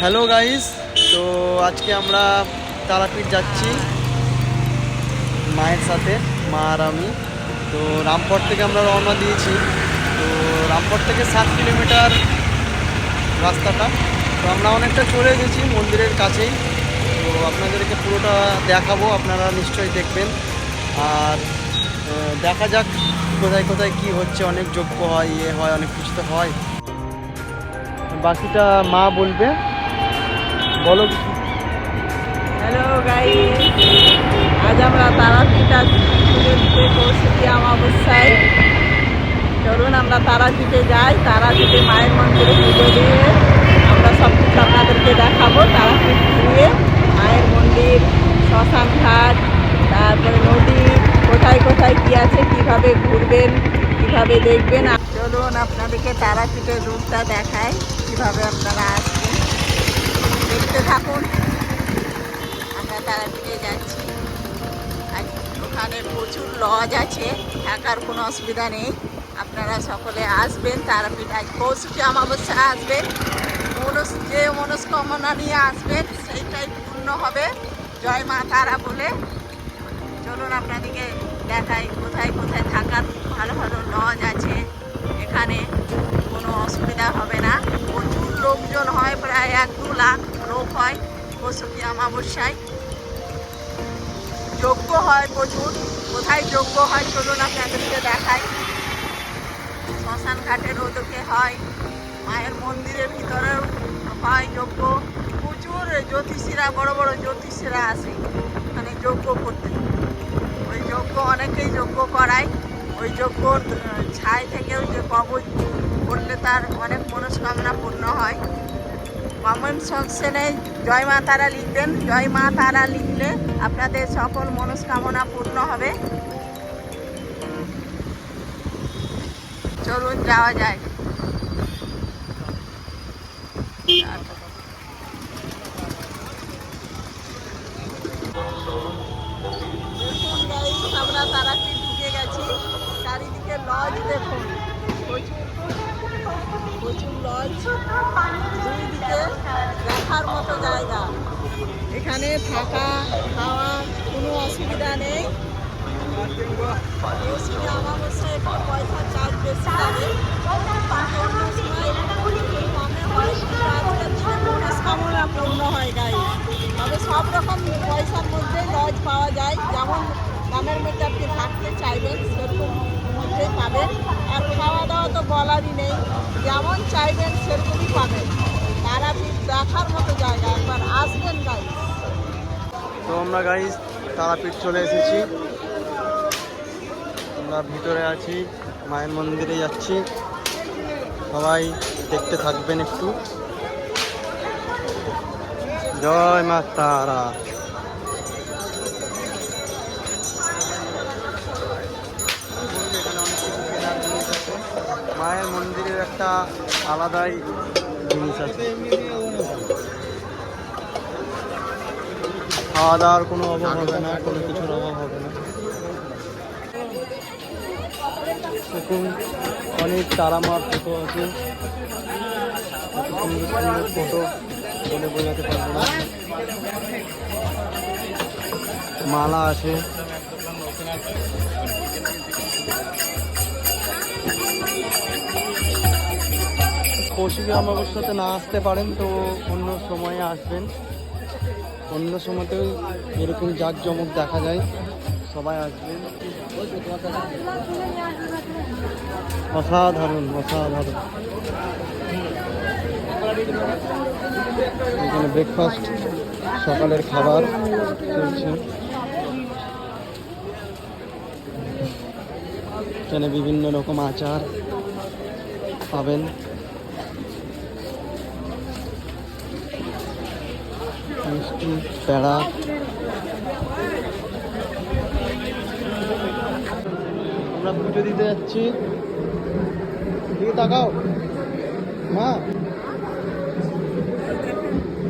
Hello guys তো আজকে আমরা তারাপীঠ যাচ্ছি মায়ের সাথে, মা আর আমি। তো রামপট থেকে আমরা রওনা দিয়েছি। তো রামপট থেকে সাত কিলোমিটার রাস্তাটা। তো আমরা অনেকটা চলে গেছি মন্দিরের কাছেই। তো আপনাদেরকে পুরোটা দেখাবো, আপনারা নিশ্চয়ই দেখবেন। আর দেখা যাক কোথায় কোথায় কি হচ্ছে, অনেক যোগ্য হয় ইয়ে হয়, অনেক কিছু তো হয়। বাকিটা মা বলবে। বলো কিছু। হ্যালো গাই আজ আমরা তারাপীঠ আছি। পুজো দিতে কৌশলী অমাবস্যায়। চলুন, আমরা তারাপীঠে যাই। তারাপীঠে মায়ের মন্দিরে পুজো দিয়ে আমরা সব কিছু আপনাদেরকে দেখাবো। তারাপীঠ মন্দির, শ্মশান ঘাট, তারপরে নদী, কোথায় কোথায় কি আছে, কীভাবে ঘুরবেন, কীভাবে দেখবেন। চলুন আপনাদেরকে তারাপীঠের রূপটা দেখায় কীভাবে আপনারা আসবেন। দেখতে থাকুন। আমরা তারাপীঠে যাচ্ছি। আর ওখানে প্রচুর লজ আছে, থাকার কোনো অসুবিধা নেই। আপনারা সকলে আসবেন, তারাপীঠ আজ কৌশুকি অমাবস্যা আসবেন মনস যে মনস্কামনা নিয়ে আসবেন, সেইটাই পূর্ণ হবে। জয় মা তারা বলে। চলুন আপনাদেরকে দেখাই কোথায় কোথায় থাকার ভালো ভালো লজ আছে। এখানে কোনো অসুবিধা হবে না। প্রচুর লোকজন হয়, প্রায় এক দু লাখ লোক হয় কৌশুকি অমাবস্যায়। যজ্ঞ হয় প্রচুর। কোথায় যজ্ঞ হয় চলুন আপনাদেরকে দেখাই। শ্মশান ঘাটের ওদিকে হয়, মায়ের মন্দিরের ভিতরেও হয় যজ্ঞ প্রচুর জ্যোতিষীরা, বড় বড় জ্যোতিষীরা আসে মানে যজ্ঞ করতে। ওই যজ্ঞ অনেকেই যজ্ঞ করায়। ওই যজ্ঞ ছাই থেকেও যে কবচ করলে তার অনেক মনস্কামনা পূর্ণ হয়। কমেন্ট সেকশনে জয় মা তারা লিখবেন। জয় মা তারা লিখলে আপনাদের সকল মনস্কামনা পূর্ণ হবে। চলুন যাওয়া যায় দেখুন guys, আমরা তারাপীঠ ঢুকে গেছি চারিদিকে লজ দেখুন প্রচুর লজ দুই দিকে দেখার মতো জায়গা এখানে থাকা, খাওয়া, কোনো অসুবিধা নেই। অমাবস্যায় একটু পয়সা চার্জ বেশি লাগে। পূর্ণ হয় তবে সব রকম পয়সার মধ্যে লজ পাওয়া যায়। যেমন দামের মধ্যে আপনি থাকতে চাইবেন, সেরকম মধ্যেই পাবেন আর খাওয়া দাওয়া তো বলারই নেই। যেমন চাইবেন, সেরকমই পাবেন। তারাপীঠ দেখার মতো জায়গা। একবার আসবেন গাই তো আমরা গাইজ তারাপীঠ চলে এসেছি। আমরা ভিতরে আছি, মায়ের মন্দিরে যাচ্ছি। সবাই দেখতে থাকবেন একটু। জয় মা তারা। একটা আলাদাই জিনিস আছে। খাওয়া দাওয়ার কোনো অভাব হবে না, কোনো কিছুর অভাব হবে না। দেখুন, অনেক তারামার ফটো আছে। ফটো বলে বোঝাতে পারব না। মালা আছে। কৌশিকী অমাবস্যাতে না আসতে পারেন, তো অন্য সময়ে আসবেন। অন্য সময়তেও এরকম জাঁকজমক দেখা যায়। সবাই আসবেন। অসাধারণ অসাধারণ। এখানে ব্রেকফাস্ট সকালের খাবার চলছে। এখানে বিভিন্ন রকম আচার পাবেন। মিষ্টি প্যাড়া আমরা পুজো দিতে যাচ্ছি। দিয়ে তাকাও। মা।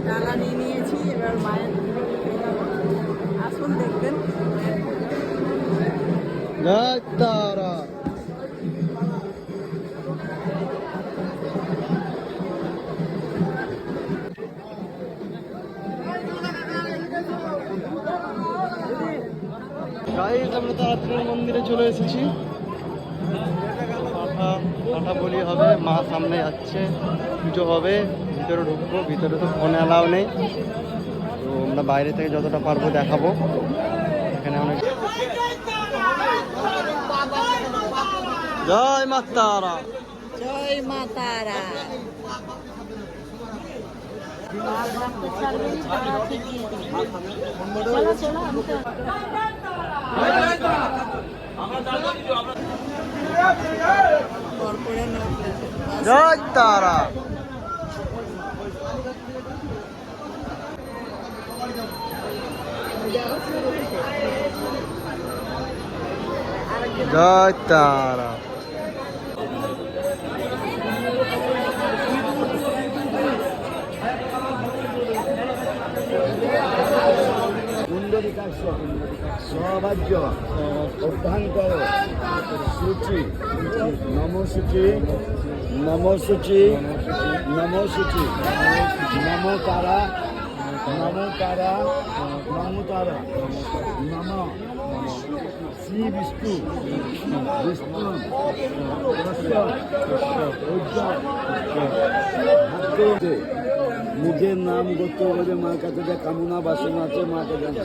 টাকা নিয়ে নিয়েছি এবার মায়ের আসুন দেখবেন। গাইজ আমরা তারাত্রির মন্দিরে চলে এসেছি। পাঠা পাঠা বলি হবে, মা সামনে যাচ্ছে, পুজো হবে, ভিতরে ঢুকবো, ভিতরে তো ফোনে অ্যালাউ নেই। তো আমরা বাইরে থেকে যতটা পারব দেখাবো। এখানে অনেক জয় মা তারা। জয় মা তারা। জয় তারা। জয় তারা। সবাজ্য অভ্যন্তর সূচি নমসূচি নমসূচি নমসূচি নম তারা নম তারা নম তারা নম শ্রী বিষ্ণু বিষ্ণু নিজের নাম করতে হবে মার কাছে যা কামনা বাসনা আছে মাকে জানা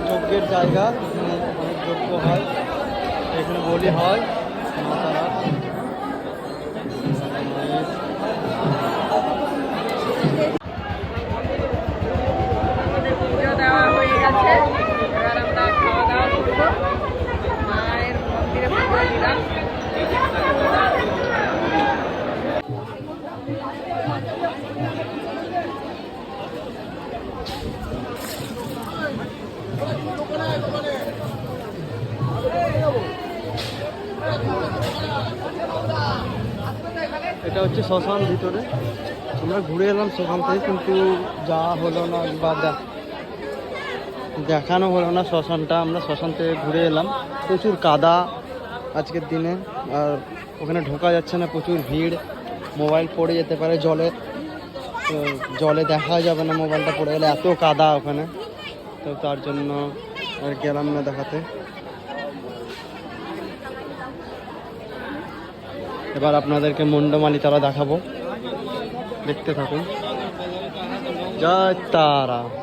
যজ্ঞের জায়গা অনেক যজ্ঞ হয় এখানে বলি হয় মা তারা আমাদের পুজো দেওয়া হয়ে গেছে এবার আমরা খাওয়া দাওয়া করব মায়ের মন্দিরে পুজো দিলাম এটা হচ্ছে শ্মশান ভিতরে। আমরা ঘুরে এলাম সেখান থেকে, কিন্তু যাওয়া হলো না বা দেখানো হলো না শ্মশানটা। আমরা শ্মশান থেকে ঘুরে এলাম। প্রচুর কাদা আজকের দিনে। আর ওখানে ঢোকা যাচ্ছে না, প্রচুর ভিড়। মোবাইল পড়ে যেতে পারে জলে। তো জলে দেখা যাবে না মোবাইলটা পড়ে গেলে। এত কাদা ওখানে। তো তার জন্য আর গেলাম না দেখাতে। এবার আপনাদেরকে মুন্ডমালি তারা দেখাবো। দেখতে থাকুন। জয় তারা।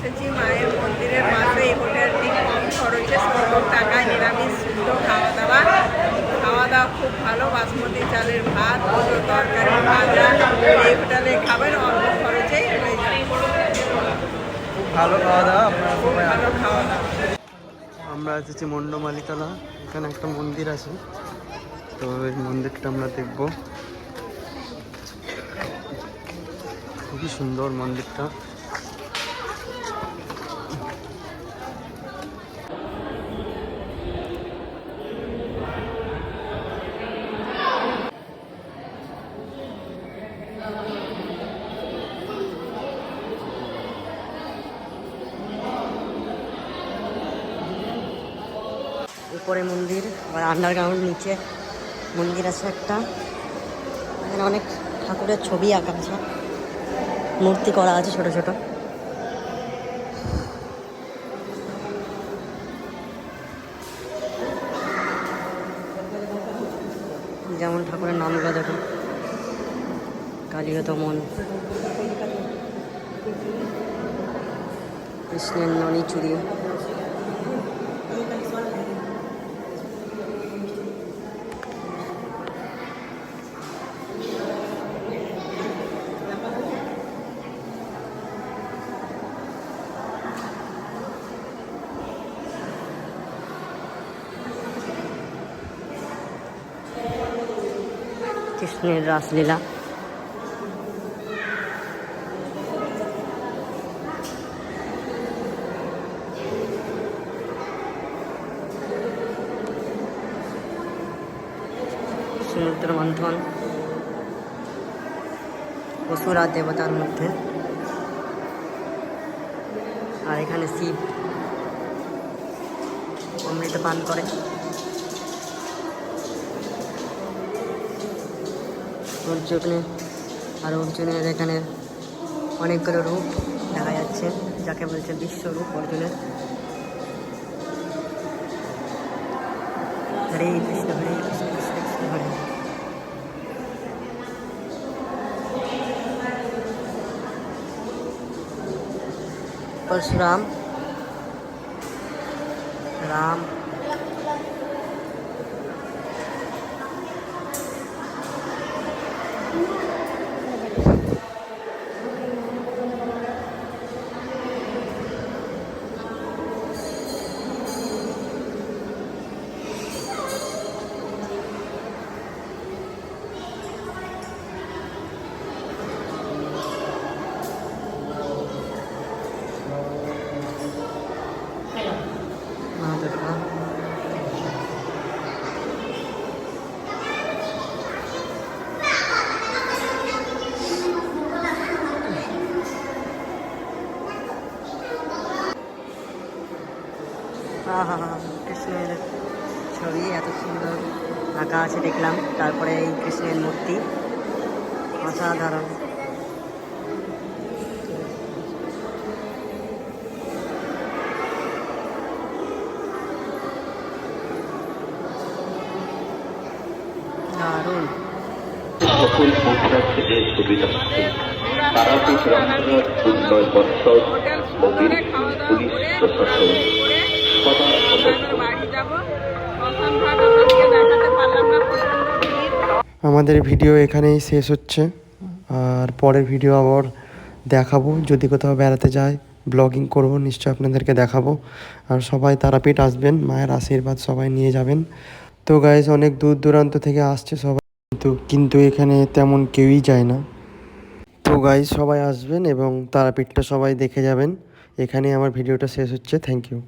এসেছি মায়ের মন্দিরের পাশে। এই হোটেলটি কম খরচে সত্তর টাকায় নিরামিষ শুদ্ধ খাওয়া দাওয়া। খাওয়া দাওয়া খুব ভালো বাসমতি চালের ভাত দুটো তরকারি ভাজা। এই হোটেলে খাবেন অল্প খরচেই হয়ে খুব ভালো খাওয়া দাওয়া আপনারা ভালো খাওয়া দাওয়া। আমরা এসেছি মন্ডমালিতলা এখানে একটা মন্দির আছে। তো এই মন্দিরটা আমরা দেখব। খুবই সুন্দর মন্দিরটা। মন্দির আবার আন্ডারগ্রাউন্ড নিচে মন্দির আছে একটা। এখানে অনেক ঠাকুরের ছবি আঁকা আছে। মূর্তি করা আছে ছোট ছোট। যেমন ঠাকুরের নামগুলো দেখুন। কালীয় দমন কৃষ্ণের ননী চুরি। কৃষ্ণের রাসলীলা। সমুদ্র মন্থন অসুরা দেবতার মধ্যে। আর এখানে শিব অমৃত পান করে। অর্জুনে আর অর্জুনের এখানে অনেকগুলো রূপ দেখা যাচ্ছে যাকে বলছে বিশ্বরূপ অর্জুনের হরে কৃষ্ণ হরে কৃষ্ণ কৃষ্ণ কৃষ্ণ হরে হরে। परशुराम राम আছে দেখলাম। তারপরে এই কৃষ্ণের মূর্তি। অসাধারণ। দারুণ। সকল মুদ্রা থেকে সুবিধা তারাপীঠ রামপুরহাট উন্নয়ন পর্ষদ মন্দির পুলিশ প্রশাসন। সদা সতর্ক আমাদের ভিডিও এখানেই শেষ হচ্ছে। আর পরের ভিডিও আবার দেখাবো। যদি কোথাও বেড়াতে যায় ব্লগিং করব নিশ্চয় আপনাদেরকে দেখাবো। আর সবাই তারাপীঠ আসবেন, মায়ের আশীর্বাদ সবাই নিয়ে যাবেন। তো গাইজ অনেক দূর দূরান্ত থেকে আসছে সবাই। কিন্তু কিন্তু এখানে তেমন কেউই যায় না। তো গাইজ সবাই আসবেন এবং তারাপীঠটা সবাই দেখে যাবেন। এখানেই আমার ভিডিওটা শেষ হচ্ছে। Thank you